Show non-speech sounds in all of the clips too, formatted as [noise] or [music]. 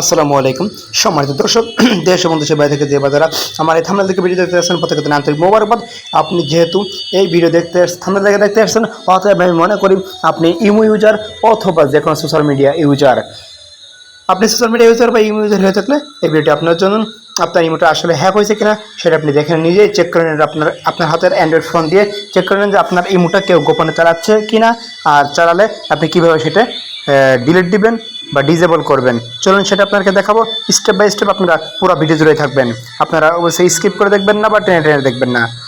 আসসালামু আলাইকুম। সম্মানিত দর্শক, [clears throat] দেশ এবং দেশের বাইরে থেকে যে বাজারা আমার এই থামনেল থেকে ভিডিও দেখতে আসছেন, প্রত্যেকদিন আন্তরিক মোবারকবাদ। আপনি যেহেতু এই ভিডিও দেখতে থামনেল থেকে দেখতে আসছেন অথবা আমি মনে করি আপনি ইমো ইউজার অথবা যে কোনো সোশ্যাল মিডিয়া ইউজার। আপনি সোশ্যাল মিডিয়া ইউজার বা ইমো ইউজার হয়ে থাকলে এই ভিডিওটি আপনার জন্য আপনার ইমোটা আসলে হ্যাক হয়েছে কিনা সেটা আপনি দেখেন নিজেই চেক করে নেন আপনার আপনার হাতের অ্যান্ড্রয়েড ফোন দিয়ে চেক করে নেন যে আপনার ইমোটা কেউ গোপনে চালাচ্ছে কিনা, আর চালালে আপনি কীভাবে সেটা ডিলিট দিবেন বা ডিজেবল করবেন। চলুন সেটা আপনাকে দেখাবো। স্টেপ বাই স্টেপ আপনারা পুরো ভিডিও জুড়ে থাকবেন। আপনারা অবশ্যই স্কিপ করে দেখবেন না বা টেনে টেনে দেখবেন না।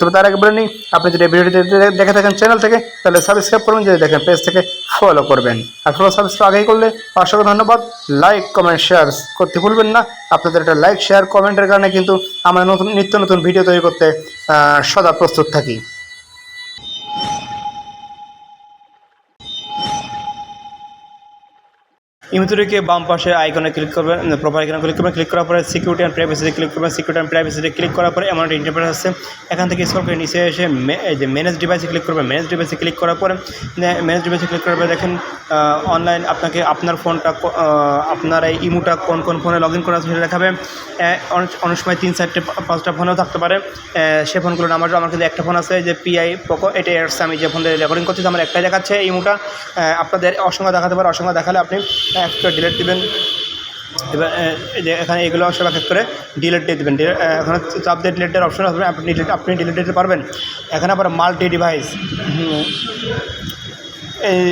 তবে তার আগে বলে নিই, আপনি যদি ভিডিওটি দেখে- থাকেন চ্যানেল থেকে, তাহলে সাবস্ক্রাইব করবেন যদি দেখেন পেজ থেকে ফলো করবেন। আর ফলো সাবস্ক্রাইব আগেই করলে অসংখ্য ধন্যবাদ। লাইক কমেন্ট শেয়ার করতে ভুলবেন না। আপনাদের একটা লাইক শেয়ার কমেন্টের কারণে কিন্তু আমরা নতুন, নিত্য নতুন ভিডিও তৈরি করতে সদা প্রস্তুত থাকি। ইমিতুরিকে বাম পাশে আইকনে ক্লিক করবেন প্রোফাইল আইকনে ক্লিক করবেন ক্লিক করার পরে সিকিউরিটি অ্যান্ড প্রাইভেসিতে ক্লিক করবেন সিকিউরিটি অ্যান্ড প্রাইভেসিতে ক্লিক করার পরে এমন একটা ইন্টারপ্রেস আসছে এখান থেকে স্ক্রল করে নিচে এসে যে ম্যানেজ ডিভাইসে ক্লিক করবেন ম্যানেজ ডিভাইসে ক্লিক করার পরে ম্যানেজ ডিভাইসে ক্লিক করার পরে দেখেন অনলাইন আপনাকে আপনার ফোনটা আপনার এই ইমুটা কোন কোন ফোনে লগ ইন করা আছে সেটা দেখাবে। অনেক সময় তিন চারটে, পাঁচটা ফোনেও থাকতে পারে। সে ফোনগুলো আমার আমার কিন্তু একটা ফোন আছে, যে পিআই পোকো এটা এয়ার্স আমি যে ফোন রেকর্ডিং করছি আমার একটাই দেখাচ্ছে ইমুটা। আপনাদের অসংখ্য দেখাতে পারে, অসংখ্য দেখালে আপনি একটা ডিলেট দেবেন। এবার এখানে এগুলো সব এক এক করে ডিলেট দিয়ে দেবেন। এখানে চাপ দিয়ে ডিলেটের অপশন আসবে আপনি আপনি ডিলেট দিতে পারবেন। এখানে আবার মাল্টি ডিভাইস এই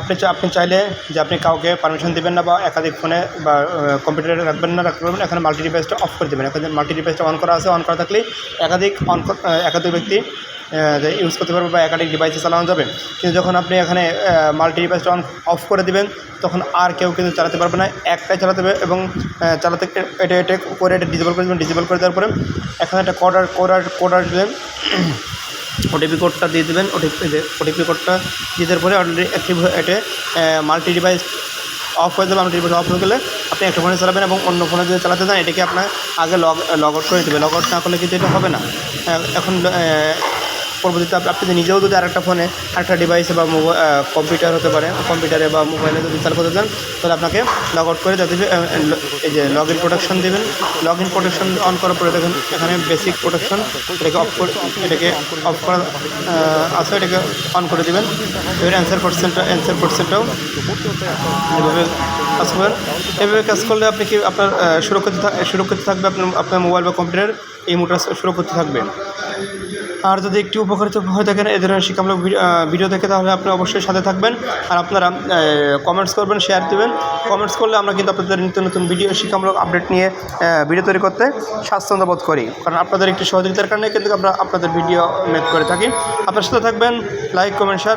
আপনি আপনি চাইলে যে আপনি কাউকে পারমিশন দেবেন না বা একাধিক ফোনে বা কম্পিউটারে রাখবেন না, রাখতে পারবেন। এখানে মাল্টি ডিভাইসটা অফ করে দেবেন। এখানে মাল্টি ডিভাইসটা অন করা আছে। অন করা থাকলে একাধিক অন একাধিক ব্যক্তি ইউজ করতে পারবে বা একাধিক ডিভাইসে চালানো যাবে। কিন্তু যখন আপনি এখানে মাল্টি ডিভাইসটা অন অফ করে দিবেন, তখন আর কেউ কিন্তু চালাতে পারবে না। একটাই চালাতে হবে এবং চালাতে এটা এটা করে এটা ডিজেবল করে দেবেন। ডিজেবল করে দেওয়ার পরে এখানে একটা কোডার কোডার কোড আসবে ওটিপি কোডটা দিয়ে দেবেন। ওটিপি ওটিপি কোডটা দিয়ে দেওয়ার পরে অলরেডি অ্যাক্টিভ এটা মাল্টি ডিভাইস অফ হয়ে যাবে। মাল্টি ডিভাইস অফ হয়ে গেলে আপনি একটা ফোনে চালাবেন এবং অন্য ফোনে যদি চালাতে চান, এটাকে আপনার আগে লগ লগ আউট করে দেবে লগ আউট না করলে কিন্তু এটা হবে না। এখন পরবর্তীতে আপ- আপনি নিজেও যদি আরেকটা ফোনে আরেকটা ডিভাইসে বা মোবাইল কম্পিউটার হতে পারে কম্পিউটারে বা মোবাইলে যদি চালু করতে চান, তাহলে আপনাকে লগ আউট করে যাতে এই যে লগ ইন প্রোটেকশন দেবেন। লগ ইন প্রোটেকশন অন করার পরে দেখুন, এখানে বেসিক প্রোটেকশন এটাকে অফ করে এটাকে অফ করা আছে, এটাকে অন করে দেবেন। এবার অ্যান্সার পার্সেন্টটা অ্যান্সার পার্সেন্টটাও এভাবে কাজ করবেন। এভাবে কাজ করলে আপনি কি আপনার সুরক্ষিত সুরক্ষিত থাকবে আপনার আপনার মোবাইল বা কম্পিউটার এই মোটর সুরক্ষিত থাকবে। আর যদি একটি উপকারিত হয়ে থাকেন এ ধরনের শিক্ষামূলক ভিডিও- দেখে, তাহলে আপনি অবশ্যই সাথে থাকবেন। আর আপনারা কমেন্টস করবেন শেয়ার দেবেন। কমেন্টস করলে আমরা কিন্তু আপনাদের নিত্য নতুন ভিডিও, শিক্ষামূলক আপডেট নিয়ে ভিডিও তৈরি করতে স্বাচ্ছন্দ্য বোধ করি। কারণ আপনাদের একটি সহযোগিতার কারণে কিন্তু আমরা আপনাদের ভিডিও মেক করে থাকি। আপনার সাথে থাকবেন লাইক কমেন্ট শেয়ার